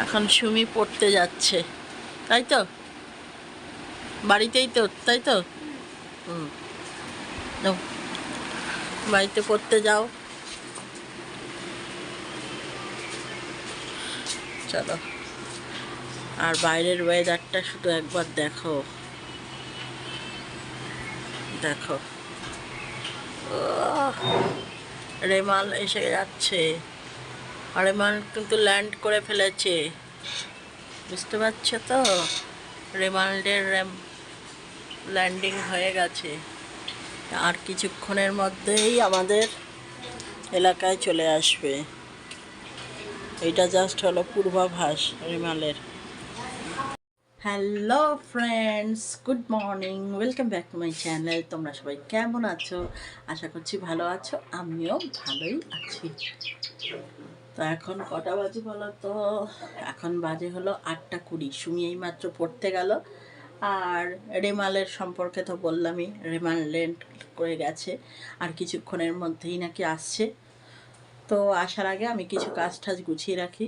এখন সুমি পড়তে যাচ্ছে। তাই তো? বাড়িতেই তো, তাই তো? হুম। বাড়িতে পড়তে যাও। চলো। আর বাইরের ওয়েদারটা শুধু একবার দেখো। দেখো। রেমাল এসে যাচ্ছে। রেমাল কিন্তু ল্যান্ড করে ফেলেছে। বুঝতে পারছ তো? রেমাল্ডের ল্যান্ডিং হয়ে গেছে। আর কিছুক্ষণের মধ্যেই আমাদের এলাকায় চলে আসবে। এটা জাস্ট হলো পূর্বাভাস রেমালের। Hello friends good morning welcome back to my channel তোমরা সবাই কেমন আছো? আশা করছি ভালো আছো, আমিও ভালোই আছি। তো এখন কটা বাজে বলো তো? এখন বাজে হলো আটটা কুড়ি। সুমি এই মাত্র পড়তে গেল। আর রেমালের সম্পর্কে তো বললামই, রেমাল লেন্ট করে গেছে। আর কিছুক্ষণের মধ্যেই নাকি আসছে। তো আসার আগে আমি কিছু কাজ টাজ গুছিয়ে রাখি।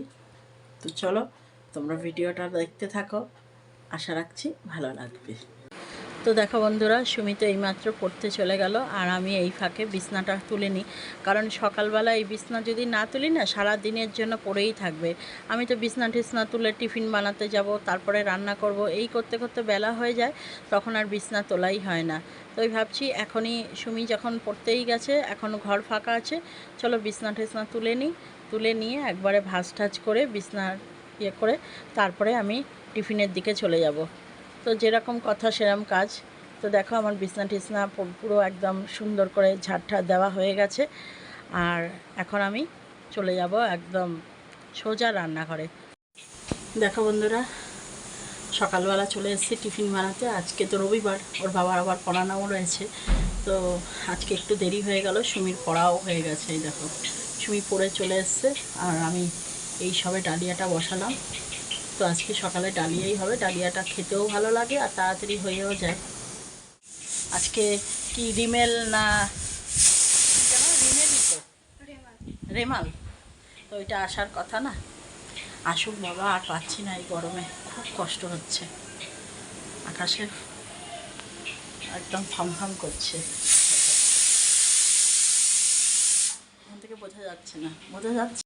তো চলো, তোমরা ভিডিওটা দেখতে থাকো। আশা রাখছি ভালো লাগবে। তো দেখো বন্ধুরা, সুমিত এইমাত্র পড়তে চলে গেল আর আমি এই ফাঁকে বিছনাটা তুলে নিই কারণ সকালবেলা এই বিছনা যদি না তুলি না, সারা দিনের জন্য পড়েই থাকবে। আমি তো বিছনা টিছনা তুলে টিফিন বানাতে যাব, তারপরে রান্না করব, এই করতে করতে বেলা হয়ে যায়, তখন আর বিছনা তোলাই হয় না। তো ওই ভাবছি এখনই সুমি যখন পড়তেই গেছে, এখন ঘর ফাঁকা আছে, চলো বিছনা টিছনা তুলে নিই। তুলে নিয়ে একবারে ভাজ টাজ করে বিছনার ইয়ে করে, তারপরে আমি টিফিনের দিকে চলে যাব। তো যেরকম কথা সেরকম কাজ। তো দেখো আমার বিছনা টিছনা পুরো একদম সুন্দর করে ঝাড় দেওয়া হয়ে গেছে। আর এখন আমি চলে যাব একদম সোজা রান্নাঘরে। দেখো বন্ধুরা, সকালবেলা চলে এসেছি টিফিন বানাতে। আজকে তো রবিবার, ওর বাবার আবার পড়ানোও রয়েছে। তো আজকে একটু দেরি হয়ে গেল, সুমির পড়াও হয়ে গেছে, এই দেখো। সুমি পড়ে চলে এসছে, আর আমি এই সবে ডালিয়াটা বসালাম। তো আজকে সকালে ডালিয়াই হবে। ডালিয়াটা খেতেও ভালো লাগে আর তাড়াতাড়ি হয়েও যায়। আজকে কি রিমেল না রিমেলই তো। রেমাল। তো ওইটা আসার কথা না। আসুক বাবা, আর পাচ্ছি না এই গরমে। খুব কষ্ট হচ্ছে। আকাশে একদম ফাম ফাম করছে। এখান থেকে বোঝা যাচ্ছে না। বোঝা যাচ্ছে।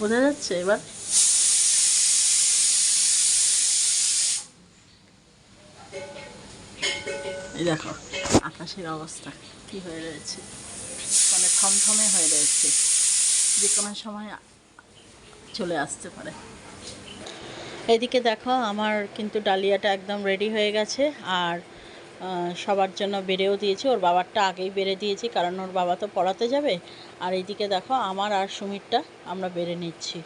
বোঝা যাচ্ছে এবার? দেখো, আকাশের অবস্থা, কি হয়ে রয়েছে? মানে থমথমে হয়ে রয়েছে। যে কোনো সময় চলে আসতে পারে। এদিকে দেখো, আমার কিন্তু ডালিয়াটা একদম রেডি হয়ে গেছে। আর সবার জন্য বেড়েও দিয়েছি। ওর বাবারটা আগেই বেড়ে দিয়েছি, কারণ ওর বাবা তো পড়াতে যাবে। আর এইদিকে দেখো, আমার আর সুমিরটা আমরা বেড়ে নিচ্ছি।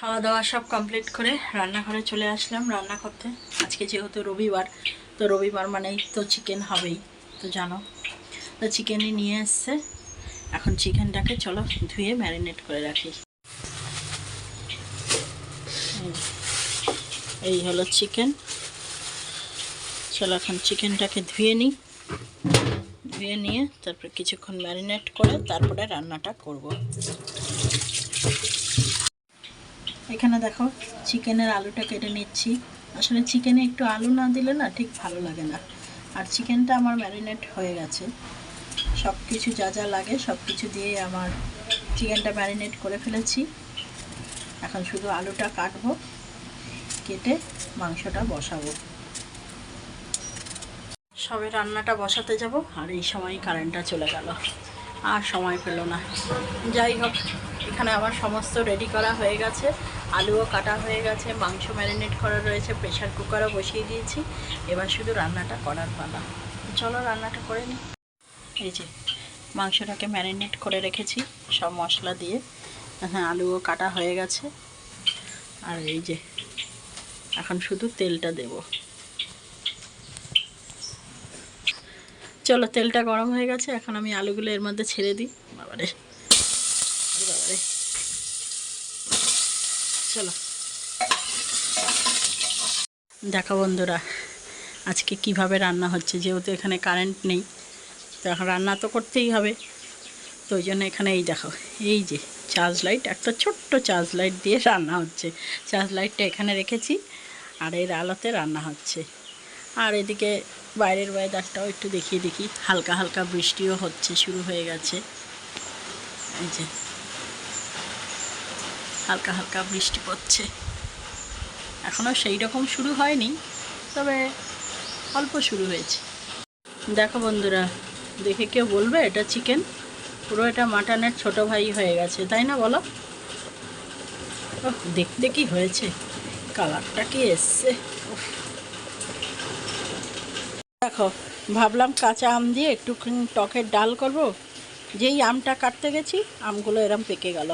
খাওয়া দাওয়া সব কমপ্লিট করে রান্নাঘরে চলে আসলাম রান্না করতে। আজকে যেহেতু রবিবার, তো রবিবার মানেই তো চিকেন হবেই, তো জানো। তো চিকেনই নিয়ে এসছে। এখন চিকেনটাকে চলো ধুয়ে ম্যারিনেট করে রাখি। এই- হলো চিকেন চলো এখন চিকেনটাকে ধুয়ে নিই। ধুয়ে নিয়ে তারপরে কিছুক্ষণ ম্যারিনেট করে তারপরে রান্নাটা করব। এখানে দেখো চিকেনের আলুটা কেটে নিচ্ছি। আসলে চিকেনে একটু আলু না দিলে না ঠিক ভালো লাগে না। আর চিকেনটা আমার ম্যারিনেট হয়ে গেছে। সব কিছু যা যা লাগে সব কিছু দিয়ে আমার চিকেনটা ম্যারিনেট করে ফেলেছি। এখন শুধু আলুটা কাটবো, কেটে মাংসটা বসাবো। সবে রান্নাটা বসাতে যাব, আর এই সময় কারেন্টটা চলে গেল। আর সময় পেল না। যাই হোক, এখানে আমার সমস্ত রেডি করা হয়ে গেছে। আলুও কাটা হয়ে গেছে, মাংস ম্যারিনেট করা রয়েছে প্রেশার কুকারও বসিয়ে দিয়েছি। এবার শুধু রান্নাটা করার পালা। চলো রান্নাটা করে নিই এই যে, মাংসটাকে ম্যারিনেট করে রেখেছি সব মশলা দিয়ে। হ্যাঁ আলুও কাটা হয়ে গেছে। আর এই যে, এখন শুধু তেলটা দেব। চলো, তেলটা গরম হয়ে গেছে, এখন আমি আলুগুলো এর মধ্যে ছেড়ে দিই। বাবারে ওরে বাবারে চলো। দেখো বন্ধুরা, আজকে কীভাবে রান্না হচ্ছে, যেহেতু এখানে কারেন্ট নেই, তো এখন রান্না তো করতেই হবে। তো ওই জন্য এখানে এই দেখো, এই যে চার্জ লাইট একটা ছোট্ট চার্জ লাইট দিয়ে রান্না হচ্ছে। চার্জ লাইটটা এখানে রেখেছি, আর এর আলোতে রান্না হচ্ছে। আর এদিকে বাইরের ওয়েদারটাও একটু দেখিয়ে দেখি, হালকা হালকা বৃষ্টিও হচ্ছে, শুরু হয়ে গেছে। এই যে হালকা হালকা বৃষ্টি পড়ছে। এখনও সেই রকম শুরু হয়নি, তবে অল্প শুরু হয়েছে। দেখো বন্ধুরা, দেখে কেউ বলবে এটা চিকেন পুরো এটা মাটনের ছোট ভাই হয়ে গেছে, তাই না বলো? দেখতে কি হয়েছে? কালারটা কি এসছে। দেখো, ভাবলাম কাঁচা আম দিয়ে একটুখানি টকের ডাল করব। যেই আমটা কাটতে গেছি, আমগুলো এরম পেকে গেল।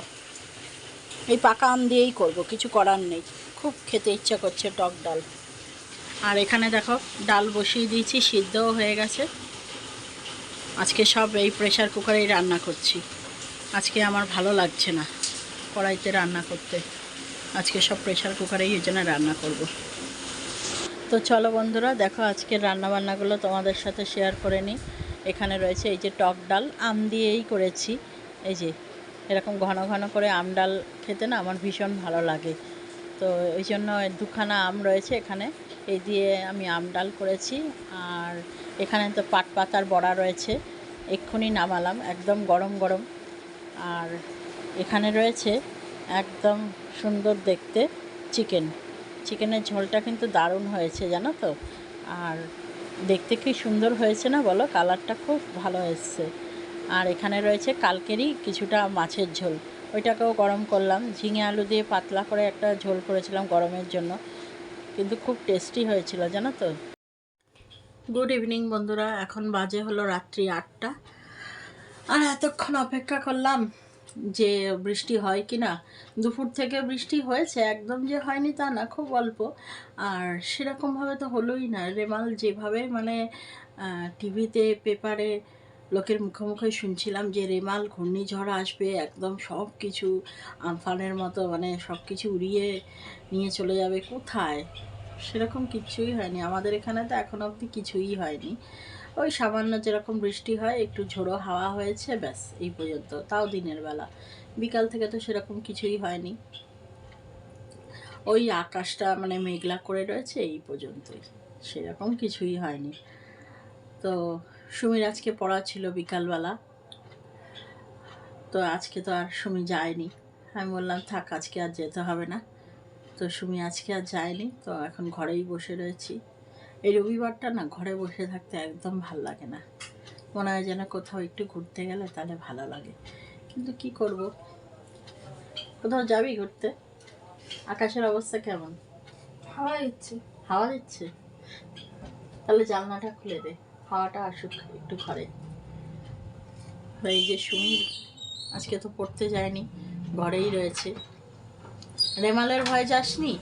এই পাকা আম দিয়েই করব, কিছু করার নেই। খুব খেতে ইচ্ছা করছে টক ডাল। আর এখানে দেখো, ডাল বসিয়ে দিয়েছি, সিদ্ধও হয়ে গেছে। আজকে সব এই প্রেশার কুকারেই রান্না করছি। আজকে আমার ভালো লাগছে না কড়াইতে রান্না করতে। আজকে সব প্রেশার কুকারেই এই জন্য রান্না করব। তো চলো বন্ধুরা, দেখো আজকের রান্নাবান্নাগুলো তোমাদের সাথে শেয়ার করে নিই। এখানে রয়েছে এই যে টক ডাল, আম দিয়েই করেছি। এই যে এরকম ঘন ঘন করে আম ডাল খেতে না আমার ভীষণ ভালো লাগে। তো ওই জন্য দুখানা আম রয়েছে এখানে। এই দিয়ে আমি আম ডাল করেছি। আর এখানে তো পাট পাতার বড়া রয়েছে। এক্ষুনি নামালাম, একদম গরম গরম। আর এখানে রয়েছে একদম সুন্দর দেখতে চিকেন। চিকেনের ঝোলটা কিন্তু দারুণ হয়েছে, জানো তো? আর দেখতে কি সুন্দর হয়েছে না বলো? কালারটা খুব ভালো এসছে। আর এখানে রয়েছে কালকেরই কিছুটা মাছের ঝোল। ওইটাকেও গরম করলাম। ঝিঙে আলু দিয়ে পাতলা করে একটা ঝোল করেছিলাম গরমের জন্য। কিন্তু খুব টেস্টি হয়েছিল, জানো তো? গুড ইভিনিং বন্ধুরা, এখন বাজে হলো রাত্রি আটটা। আর এতক্ষণ অপেক্ষা করলাম যে বৃষ্টি হয় কি না। দুপুর থেকে বৃষ্টি হয়েছে, একদম যে হয়নি তা না, খুব অল্প। আর সেরকমভাবে তো হলোই না। রেমাল যেভাবে মানে টিভিতে পেপারে লোকের মুখে মুখে শুনছিলাম যে রেমাল, ঘূর্ণিঝড় আসবে, একদম সব কিছু আমফানের মতো মানে সব কিছু উড়িয়ে নিয়ে চলে যাবে। কোথায়? সেরকম কিছুই হয়নি। আমাদের এখানে তো এখন অবধি কিছুই হয়নি। ওই সামান্য যেরকম বৃষ্টি হয়, একটু ঝোড়ো হাওয়া হয়েছে, ব্যাস, এই পর্যন্ত। তাও দিনের বেলা। বিকাল থেকে তো সেরকম কিছুই হয়নি। ওই আকাশটা মানে মেঘলা করে রয়েছে, এই পর্যন্তই। সেরকম কিছুই হয়নি। তো সুমির আজকে পড়া ছিল বিকালবেলা। তো আজকে তো আর সুমি যায়নি। আমি বললাম থাক আজকে আর যেতে হবে না। তো সুমি আজকে আর যায়নি। তো এখন ঘরেই বসে রয়েছি। এই রবিবারটা না ঘরে বসে থাকতে একদম ভালো লাগে না। মনে হয় যেন কোথাও একটু ঘুরতে গেলে তাহলে ভালো লাগে। কিন্তু কি করব? কোথাও যাবি ঘুরতে? আকাশের অবস্থা কেমন? হাওয়া দিচ্ছে। হাওয়া দিচ্ছে? তাহলে জানলাটা খুলে দে। হাওয়াটা আসুক একটু ঘরে এই যে সুমির, আজকে তো পড়তে যায়নি, ঘরেই রয়েছে। রেমালের ভয় যাসনি?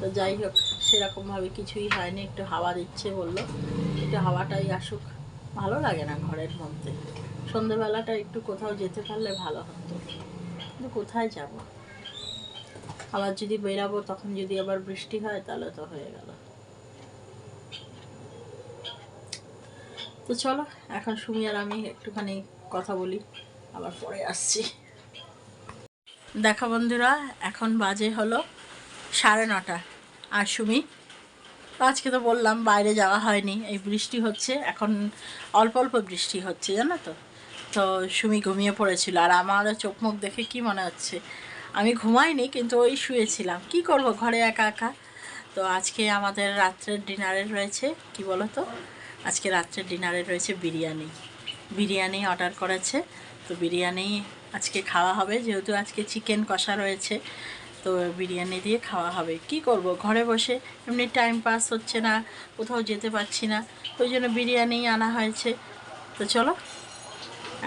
তো যাই হোক, সেরকমভাবে কিছুই হয়নি, একটু হাওয়া দিচ্ছে বলল। একটু হাওয়াটাই আসুক, ভালো লাগে না ঘরের মধ্যে। সন্ধেবেলাটা একটু কোথাও যেতে পারলে ভালো হতো। কিন্তু কোথায় যাব? আবার যদি বেরাবো, তখন যদি আবার বৃষ্টি হয়, তাহলে তো হয়ে গেল। তো চলো, এখন সুমি আর আমি একটুখানি কথা বলি, আবার পরে আসছি। দেখা বন্ধুরা, এখন বাজে হলো সাড়ে নটা। আর সুমি? আজকে তো বললাম বাইরে যাওয়া হয়নি, এই বৃষ্টি হচ্ছে, এখন অল্প অল্প বৃষ্টি হচ্ছে, জানো তো? তো সুমি ঘুমিয়ে পড়েছিল, আর আমারও চোখ মুখ দেখে কি মনে হচ্ছে? আমি ঘুমাইনি, কিন্তু ওই শুয়েছিলাম। কি করব, ঘরে একা একা? তো আজকে আমাদের রাত্রের ডিনারে রয়েছে, কি বলো তো? আজকে রাত্রের ডিনারে রয়েছে বিরিয়ানি। বিরিয়ানি অর্ডার করেছে, তো বিরিয়ানি আজকে খাওয়া হবে, যেহেতু আজকে চিকেন কষা রয়েছে, তো বিরিয়ানি দিয়ে খাওয়া হবে। কি করব? ঘরে বসে এমনি টাইম পাস হচ্ছে না, কোথাও যেতে পারছি না, ওই জন্য বিরিয়ানি আনা হয়েছে। তো চলো,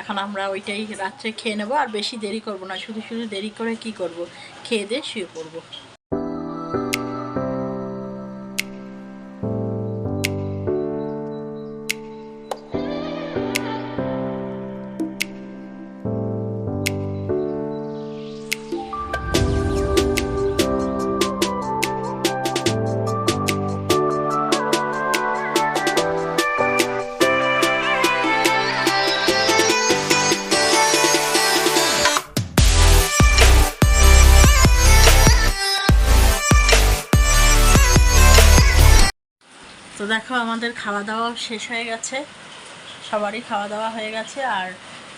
এখন আমরা ওইটাই রাত্রে খেয়ে নেব, আর বেশি দেরি করব না, শুধু শুধু দেরি করে কি করব? খেয়ে দিয়ে শুয়ে পড়ব। দেখো, আমাদের খাওয়া দাওয়া শেষ হয়ে গেছে। সবারই খাওয়া দাওয়া হয়ে গেছে আর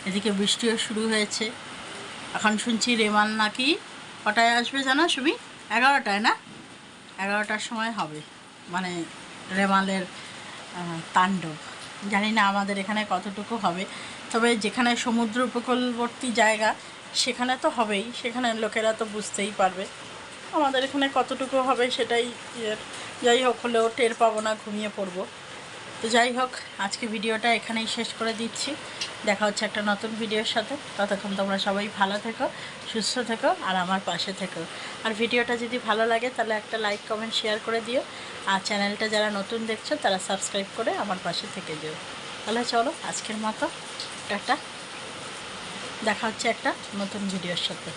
এদিকে বৃষ্টিও শুরু হয়েছে। এখন শুনছি রেমাল নাকি কটায় আসবে জানো সুমি? এগারোটায় না? এগারোটার সময় হবে। মানে রেমালের তাণ্ডব। জানি না আমাদের এখানে কতটুকু হবে। তবে যেখানে সমুদ্র উপকূলবর্তী জায়গা, সেখানে তো হবেই। সেখানে লোকেরা তো বুঝতেই পারবে। আমাদের এখানে কতটুকু হবে সেটাই। যাই হোক, হলেও টের পাবো না, ঘুমিয়ে পড়ব। তো যাই হোক, আজকে ভিডিওটা এখানেই শেষ করে দিচ্ছি। দেখা হচ্ছে একটা নতুন ভিডিওর সাথে। ততক্ষণ তোমরা সবাই ভালো থেকো, সুস্থ থেকো, আর আমার পাশে থেকো। আর ভিডিওটা যদি ভালো লাগে, তাহলে একটা লাইক, কমেন্ট, শেয়ার করে দিও। আর চ্যানেলটা যারা নতুন দেখছ, তারা সাবস্ক্রাইব করে আমার পাশে থেকে দিও। তাহলে চলো, আজকের মতো একটা দেখা হচ্ছে একটা নতুন ভিডিওর সাথে।